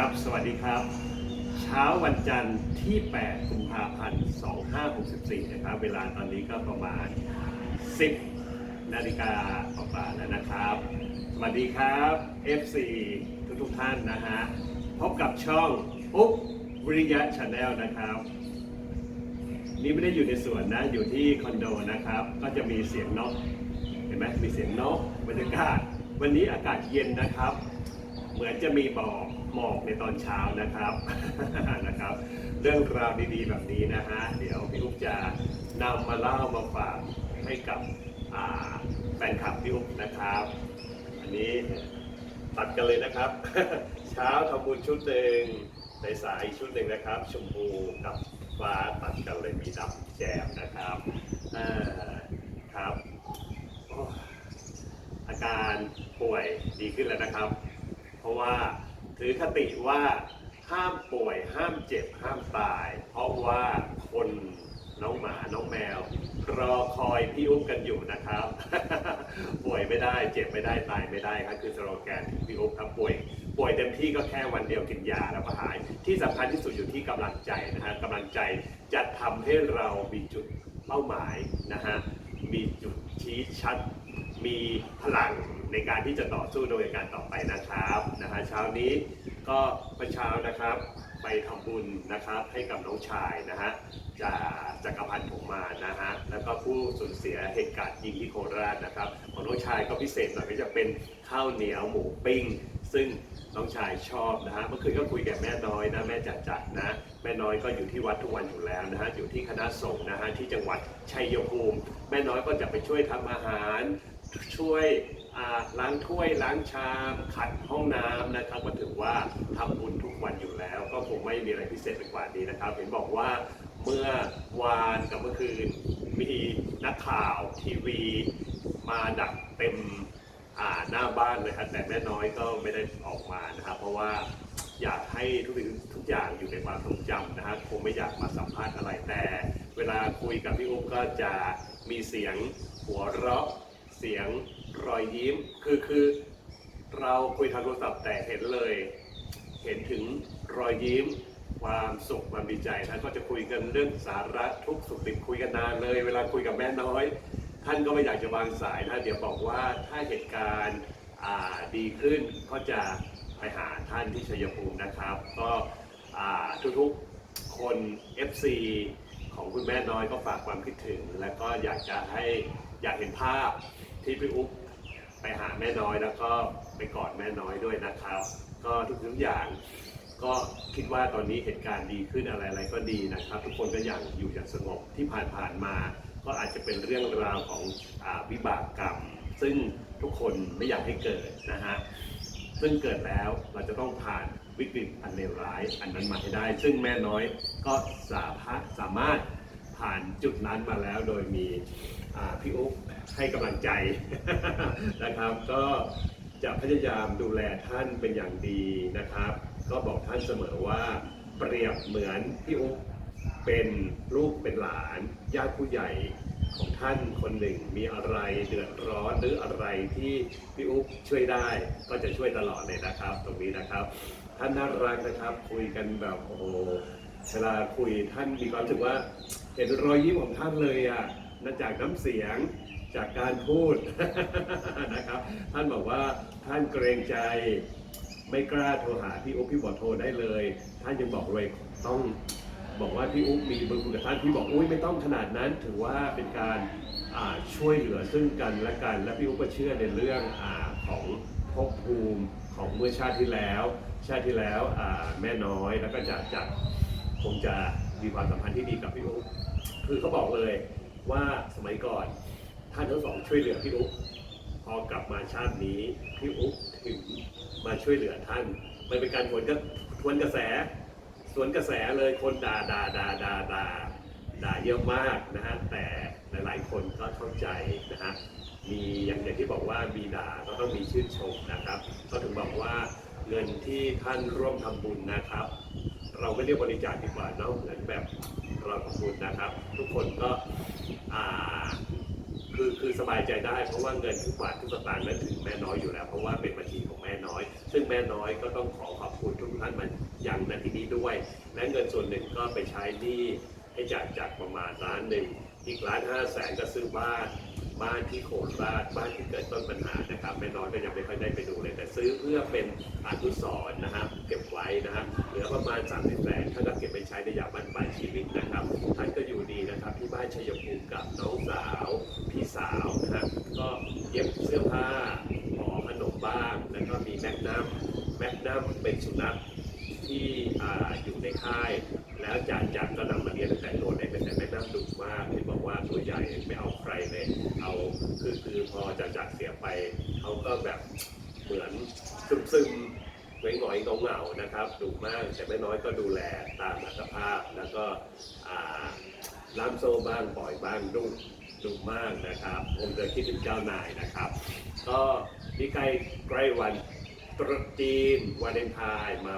ครับ สวัสดีครับ เช้าวันจันทร์ที่ 8 กุมภาพันธ์ 2564 นะครับ เวลาตอนนี้ก็ประมาณ 10 นาฬิกาประมาณแล้วนะครับ สวัสดีครับ FC ทุกทุกๆท่านนะฮะ พบกับช่องอุ๊บวิริยะชาแนลนะครับ นี่ไม่ได้อยู่ในสวนนะ อยู่ที่คอนโดนะครับ ก็จะมีเสียงนก เห็นไหมมีเสียงนกบรรยากาศ วันนี้อากาศเย็นนะครับ เหมือนจะมีบอก หมอกในตอนเช้านะครับนะครับ เรื่องราวดีๆแบบนี้นะฮะเดี๋ยวพี่อุ๊บจะนำมาเล่ามาฝากให้กับแฟนคลับพี่อุ๊บนะครับ อันนี้ตัดกันเลยนะครับ เช้าทำบุญชุดหนึ่งในสายชุดหนึ่งนะครับ ชมพูกับฟ้าตัดกันเลยมีดำแจมนะครับอ่าครับอาการป่วยดีขึ้นแล้วนะครับ เพราะว่า ถือคติว่าห้ามป่วยห้ามเจ็บห้ามตาย เพราะว่าคนน้องหมาน้องแมว รอคอยพี่อุ๊บกันอยู่นะครับ ป่วยไม่ได้เจ็บไม่ได้ตายไม่ได้ครับคือสโลแกนพี่อุ๊บครับป่วย ป่วยเต็มที่ก็แค่วันเดียวกินยาแล้วก็หาย ที่สำคัญที่สุดอยู่ที่กำลังใจนะฮะกำลังใจจะทำให้เรามีจุดเป้าหมายนะฮะมีจุดชี้ชัด มีพลัง ในการที่จะต่อสู้โดยการต่อไปนะครับนะฮะเช้านี้ก็เมื่อเช้านะครับไปทำบุญนะครับให้กับน้องชายนะฮะจากจักรพันธ์ผมมานะฮะแล้วก็ผู้สูญเสียเหตุการณ์ยิงที่โคราชนะครับของน้องชายก็พิเศษหน่อยก็จะเป็นข้าวเหนียวหมูปิ้ง ซึ่งน้องชายชอบนะฮะเมื่อคืนก็คุยกับแม่น้อยนะแม่จัดจัดนะแม่น้อยก็อยู่ที่วัดทุกวันอยู่แล้วนะฮะอยู่ที่คณะสงฆ์นะฮะที่จังหวัดชัยภูมิ แม่น้อยก็จะไปช่วยทำอาหารช่วย ล้างถ้วยล้างชามขัดห้องน้ำนะครับ ก็ถือว่าทำบุญทุกวันอยู่แล้ว ก็คงไม่มีอะไรพิเศษไปกว่านี้นะครับเห็นบอกว่าเมื่อวานกับเมื่อคืนมีนักข่าวทีวีมาดักเต็มหน้าบ้านเลยครับแต่แม่น้อยก็ไม่ได้ออกมานะครับ เพราะว่าอยากให้ทุกสิ่งทุกอย่างอยู่ในความทรงจำนะฮะคงไม่อยากมาสัมภาษณ์อะไรแต่ เวลาคุยกับพี่อุ๊บก็จะมีเสียงหัวเราะเสียง รอยยิ้ม คือคือเราคุยทางโทรศัพท์แต่เห็นเลย เห็นถึงรอยยิ้ม ความสุขความดีใจท่านก็จะคุยกันเรื่องสาระทุกสุขดิบคุยกันนานเลย เวลาคุยกับแม่น้อย ท่านก็ไม่อยากจะวางสายนะเดี๋ยวบอกว่าถ้าเหตุการณ์ดีขึ้นก็จะไปหาท่านที่ชัยภูมินะครับ ก็ทุกๆคน FC ของคุณแม่น้อยก็ฝากความคิดถึง และก็อยากจะให้อยากเห็นภาพที่พี่อุ๊บ ไปหาแม่น้อยแล้วก็ไปกอดแม่น้อยด้วยนะครับ ก็ทุกๆอย่างก็คิดว่าตอนนี้เหตุการณ์ดีขึ้นอะไรๆก็ดีนะครับ ทุกคนก็อย่างอยู่อย่างสงบที่ผ่านๆมา ก็อาจจะเป็นเรื่องราวของอวิบากกรรม ซึ่งทุกคนไม่อยากให้เกิดนะฮะซึ่งเกิดแล้วเราจะต้องผ่านวิกฤตอันเลวร้ายอันนั้นมาให้ได้ ซึ่งแม่น้อยก็สามารถสามารถผ่านจุดนั้นมาแล้วโดยมี พี่อุ๊บให้กำลังใจนะครับ ก็จะพยายามดูแลท่านเป็นอย่างดีนะครับ ก็บอกท่านเสมอว่าเปรียบเหมือนพี่อุ๊บเป็นลูกเป็นหลานญาติผู้ใหญ่ของท่านคนหนึ่งมีอะไรเดือดร้อนหรืออะไรที่พี่อุ๊บช่วยได้ก็จะช่วยตลอดเลยนะครับ ตรงนี้นะครับ ท่านน่ารักนะครับ คุยกันแบบโอ้โหเวลาคุยท่านมีความรู้สึกว่า เห็นรอยยิ้มของท่านเลยอะ นั่นจากน้ำเสียงจากการพูดนะครับ ท่านบอกว่าท่านเกรงใจไม่กล้าโทรหาพี่อุ๊บพี่บอกโทรได้เลย ท่านยังบอกเลยต้องบอกว่าพี่อุ๊บมีบอร์คุยกับท่านพี่บอกอุ้ยไม่ต้องขนาดนั้น ถือว่าเป็นการช่วยเหลือซึ่งกันและกัน และพี่อุ๊บก็เชื่อในเรื่องอของภพภูมิของเมื่อชาติที่แล้ว ชาติที่แล้วแม่น้อยแล้วก็จะจะคงจะมีความสัมพันธ์ที่ดีกับพี่อุ๊บคือเขาบอกเลย ว่าสมัยก่อนท่านทั้งสองช่วยเหลือพี่อุ๊บพอกลับมาชาตินี้พี่อุ๊บถึงมาช่วยเหลือท่าน มันเป็นการทวนกระทวนกระแส สวนกระแสเลยคนด่าด่าด่าด่าด่าด่าเยอะมากนะฮะแต่หลายๆคนก็เข้าใจนะฮะมีอย่างอย่างที่บอกว่ามีด่าก็ต้องมีชื่นชมนะครับ ก็ถึงบอกว่าเงินที่ท่านร่วมทำบุญนะครับ เราไม่เรียกบริจาคดีกว่าเนาะเหมือนแบบเราทำบุญนะครับ ทุกคนก็ คือคือสบายใจได้เพราะว่าเงินทุกบาททุกสตางค์นั้นถึงแม่น้อยอยู่แล้ว เพราะว่าเป็นบัญชีของแม่น้อย ซึ่งแม่น้อยก็ต้องขอขอบคุณทุกท่านมันอย่างนาทีนี้ด้วย และเงินส่วนหนึ่งก็ไปใช้หนี้ให้จากจากประมาณล้านหนึ่งอีกล้านห้าแสนก็ซื้อบ้าน บ้านที่โคราชบ้านที่เกิดต้นปัญหานะครับแม่น้อยก็ยังไม่ค่อยได้ไปดูเลย แต่ซื้อเพื่อเป็นอนุสรณ์นะครับ เก็บไว้นะครับเหลือประมาณ30แสนท่านก็เก็บไปใช้ในยามบ้านปลายชีวิตนะครับ ท่านก็อยู่ดีนะครับ ที่บ้านชัยภูมิกับน้องสาวพี่สาวนะครับก็เย็บเสื้อผ้าหอขนมบ้างแล้วก็มีแมกนัมแมกนัมเป็นสุนัขที่ออยู่ในค่าย แล้วจ่าจักก็นำมาเลี้ยงตั้งแต่ตัวเล็กแต่ไม่น่าดุ มากเห็นบอกว่าตัวใหญ่ไม่เอาใครเลยเอาคือคือพอจ่าจักเสียไปเขาก็แบบเหมือนซึมซึมๆหงอยๆเงาๆนะครับดุมากแต่ไม่น้อยก็ดูแลตามอัตภาพแล้วก็ล่ามโซ่บ้างปล่อยบ้างดุดุมากนะครับ ผมจะคิดถึงเจ้านายนะครับ ก็นี่ใกล้ใกล้วัน ตรุษจีนวาเลนไทน์มา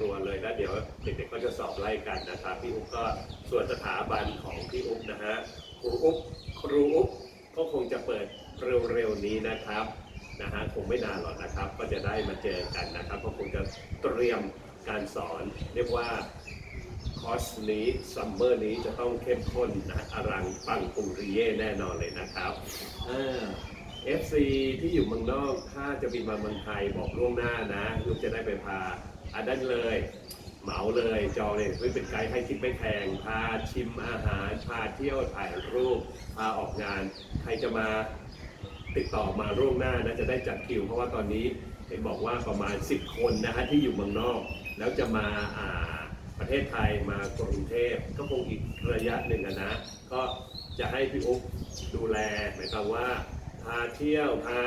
รัวๆเลยแล้วเดี๋ยวเด็กๆก็จะสอบไล่กันนะครับพี่อุ๊บก็ส่วนสถาบันของพี่อุ๊บนะฮะครูอุ๊บครูอุ๊บก็คงจะเปิดเร็วๆนี้นะครับนะฮะคงไม่นานหรอกนะครับ ก็จะได้มาเจอกันนะครับก็คงจะเตรียมการสอน เรียกว่าคอร์สนี้ซัมเมอร์นี้จะต้องเข้มข้นนะอลังปังปุริเย่แน่นอนเลยนะครับเออ FC ที่อยู่เมืองนอกถ้าจะบินมาเมืองไทยบอกล่วงหน้านะลูกจะได้ไปพาอันนั้นเลย เหมาเลยจองเลยเฮ้ยเป็นไกด์ให้คิดไม่แพงพาชิมอาหารพาเที่ยวถ่ายรูปพาออกงาน ใครจะมาติดต่อมาล่วงหน้านะจะได้จัดคิว เพราะว่าตอนนี้เห็นบอกว่าประมาณ 10 คนนะฮะที่อยู่เมืองนอก แล้วจะมาอ่าประเทศไทยมากรุงเทพก็คงอีกระยะหนึ่งอะนะ ก็จะให้พี่อุ๊บดูแลหมายความว่า พาเที่ยว พา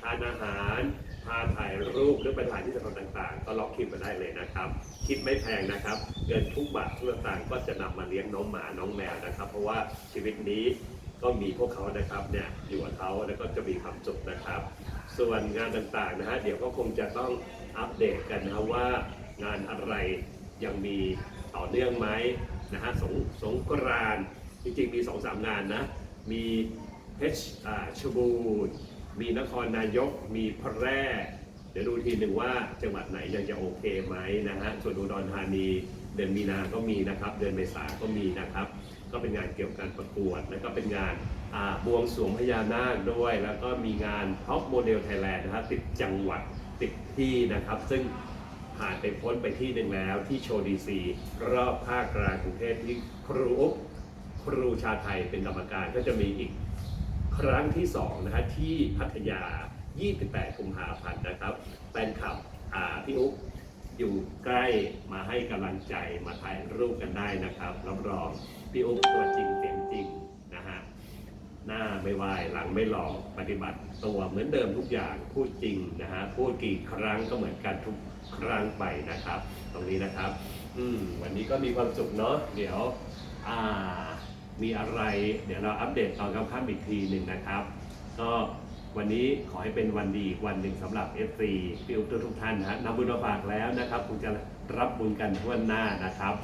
ทานอาหาร พาถ่ายรูปหรือไปถ่ายที่สถานต่างๆ ก็ล็อกคิวมาได้เลยนะครับ คิดไม่แพงนะครับเงินทุกบาททุกสตางก็จะนำมาเลี้ยงน้องหมาน้องแมวนะครับ เพราะว่าชีวิตนี้ก็มีพวกเขานะครับเนี่ยอยู่กับเขาแล้วก็จะมีความสุขนะครับ ส่วนงานต่างๆนะฮะเดี๋ยวก็คงจะต้องอัปเดตกันนะว่างานอะไรยังมีต่อเนื่องไหมนะฮะสงสงกรานจริงๆมีสองสามงานนะมี เพชรชบูรณ์มีนครนายก มีพระแล่เดี๋ยวดูทีหนึ่งว่าจังหวัดไหนยังจะโอเคไหมนะฮะ ส่วนอุดรธานีเดือนมีนาก็มีนะครับ เดือนเมษาก็มีนะครับ ก็เป็นงานเกี่ยวกับการประกวด แล้วก็เป็นงานบวงสรวงพญานาคด้วย แล้วก็มีงานท็อปโมเดลไทยแลนด์นะครับติดจังหวัดติดที่นะครับ ซึ่งผ่านไปพ้นไปที่หนึ่งแล้วที่โชว์ดีซีรอบภาคกลางกรุงเทพที่ครูอุบครูชาไทยเป็นกรรมการก็จะมีอีก ครั้งที่2นะฮะที่พัทยา 28 กุมภาพันธ์นะครับแฟนคลับอ่าพี่อุ๊บอยู่ใกล้มาให้กำลังใจมาถ่ายรูปกันได้นะครับรับรองพี่อุ๊บตัวจริงเสียงจริงนะฮะหน้าไม่ไหวหลังไม่หลอกปฏิบัติตัวเหมือนเดิมทุกอย่างพูดจริงนะฮะพูดกี่ครั้งก็เหมือนกันทุกครั้งไปนะครับ ตรงนี้นะครับ อืมวันนี้ก็มีความสุขเนาะเดี๋ยวอ่า มีอะไร เดี๋ยวเราอัปเดตตอนค่ำๆอีกทีหนึ่งนะครับ ก็วันนี้ขอให้เป็นวันดีอีกวันหนึ่งสำหรับ f อฟิลทุกท่านนะฮะนำบุญมาฝากแล้วนะครับคงจะรับบุญกันทั่วหน้านะครับ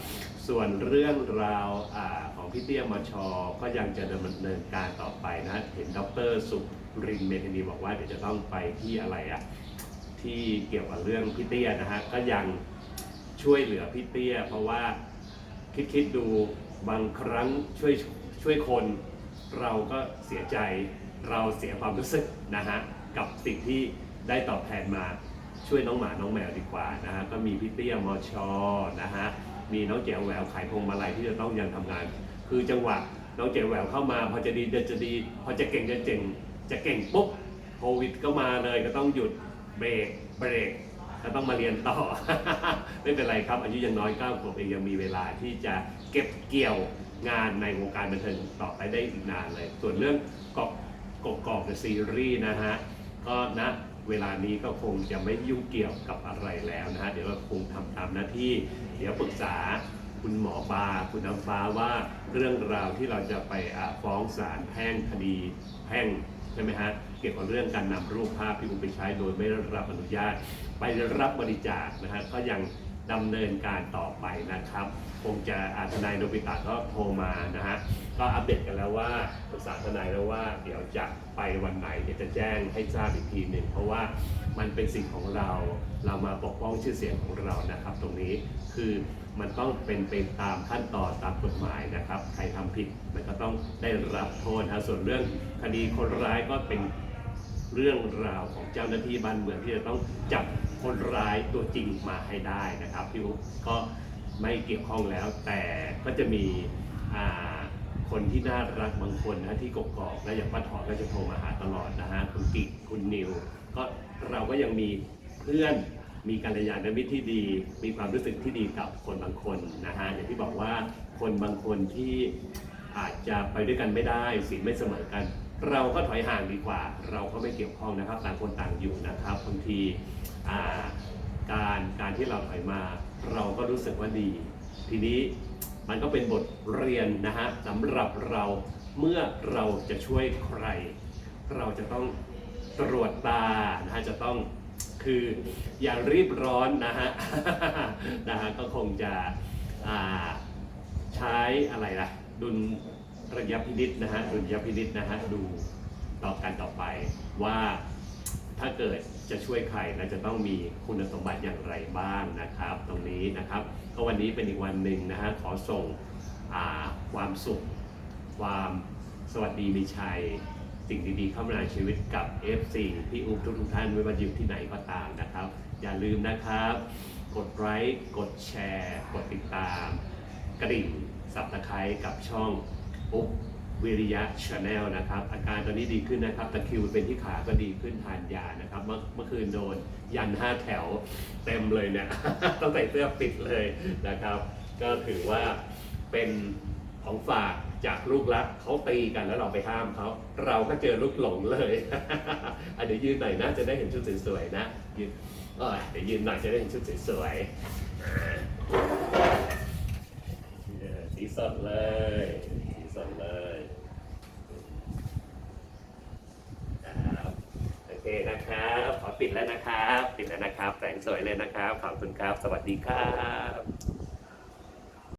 ส่วนเรื่องราวอของพี่เตี้ยมชก็ยังจะดำเนินการต่อไปนะเห็นดรสุรินเมธนีบอกว่าเดี๋ยวจะต้องไปที่อะไรอะที่เกี่ยวกับเรื่องพี่เตี้ยนะฮะก็ยังช่วยเหลือพี่เตี้ย เพราะว่าคิดคิดๆดู บางครั้งช่วยช่วยคนเราก็เสียใจเราเสียความรู้สึกนะฮะกับสิ่งที่ได้ตอบแทนมาช่วยน้องหมาน้องแมวดีกว่านะฮะก็มีพี่เตี้ยมอชนะฮะมีน้องแจ๋วแหววขายพวงมาลัยที่จะต้องยังทำงาน คือจังหวะน้องแจ๋วแหววเข้ามา พอจะดีเดินจะดี พอจะเก่งจะเจ๋งจะเก่งปุ๊บโควิดก็มาเลยก็ต้องหยุดเบรกเบรก ก็ต้องมาเรียนต่อ ไม่เป็นไรครับ อายุยังน้อย9ขวบเองยังมีเวลาที่จะเก็บเกี่ยวงานในวงการบันเทิงต่อไปได้อีกนานเลย ส่วนเรื่องกอบกบกอบซีรีส์นะฮะก็นะเวลานี้ก็คงจะไม่ยุ่งเกี่ยวกับอะไรแล้วนะฮะเดี๋ยวเราคงทำตามหน้าที่ เดี๋ยวปรึกษาคุณหมอปาคุณน้ำฟ้าว่าเรื่องราวที่เราจะไปฟ้องศาลแพ่งคดีแพ่ง ใช่ไหมฮะเกี่ยวกับเรื่องการนำรูปภาพที่คุณไปใช้โดยไม่ได้รับอนุญาต ไปรับบริจาคนะฮะก็ยังดำเนินการต่อไปนะครับ คงจะอาทนายโนบิตะก็โทรมานะฮะก็อัปเดตกันแล้วว่าปรึกษาทนายแล้วว่าเดี๋ยวจะไปวันไหนเดี๋ยวจะแจ้งให้ทราบอีกทีหนึ่งเพราะว่ามันเป็นสิ่งของเรา เรามาปกป้องชื่อเสียงของเรานะครับ ตรงนี้คือมันต้องเป็นไปตามขั้นตอนตามกฎหมายนะครับ ใครทำผิดมันก็ต้องได้รับโทษนะส่วนเรื่องคดีคนร้ายก็เป็นเรื่องราวของเจ้าหน้าที่บ้านเมืองที่จะต้องจับคนร้ายตัวจริงมาให้ได้นะครับพี่อุ๊บก็ไม่เกี่ยวข้องแล้ว แต่ก็จะมีคนที่น่ารักบางคนนะที่กกอกและอย่างป้าถอนก็จะโทรมาหาตลอดนะฮะคุณกิกคุณนิวก็เราก็ยังมี เพื่อนมีกัลยาณมิตรที่ดี มีความรู้สึกที่ดีกับคนบางคนนะฮะอย่างที่บอกว่าคนบางคนที่อาจจะไปด้วยกันไม่ได้สิ่งไม่เสมอกัน เราก็ถอยห่างดีกว่า เราก็ไม่เกี่ยวข้องนะครับ ต่างคนต่างอยู่นะครับบางทีการการที่เราถอยมา เราก็รู้สึกว่าดี ทีนี้มันก็เป็นบทเรียนนะฮะสำหรับเราเมื่อเราจะช่วยใคร เราจะต้องตรวจตานะฮะจะต้อง คืออย่ารีบร้อนนะฮะนะฮะก็คงจะใช้อะไรล่ะ ดุลระยะพินิษนะฮะดุลยพินิษนะฮะดูต่อกันต่อไปว่าถ้าเกิดจะช่วยใครเราจะต้องมีคุณสมบัติอย่างไรบ้างนะครับ ตรงนี้นะครับก็วันนี้เป็นอีกวันหนึ่งนะฮะขอส่งความสุข ความสวัสดีมีชัย สิ่งดีๆเข้ามาในชีวิตกับ FC พี่อุ๊บทุกๆท่านไม่ว่าอยู่ที่ไหนก็ตามนะครับ อย่าลืมนะครับ กดไลค์กดแชร์ กดติดตาม กระดิ่งสับตะไคร้กับช่องอุ๊บวิริยะชาแนลนะครับ อาการตอนนี้ดีขึ้นนะครับตะคิวเป็นที่ขาก็ดีขึ้นทานยานะครับ เมื่อเมื่อคืนโดนยันห้าแถวเต็มเลยเนี่ย ต้องใส่เสื้อปิดเลยนะครับ ก็ถือว่าเป็นของฝาก จากลูกรักเขาตีกันแล้วเราไปห้ามเขาเราก็เจอลูกหลงเลยอะเดี๋ยวยืนหน่อยนะจะได้เห็นชุดสวยๆนะยืนเอ้ยเดี๋ยวยืนหน่อยจะได้เห็นชุดสวยๆสีสดเลยสีสดเลยครับโอเคนะครับขอปิดแล้วนะครับ ปิดแล้วนะครับแต่งสวยเลยนะครับขอบคุณครับ สวัสดีครับ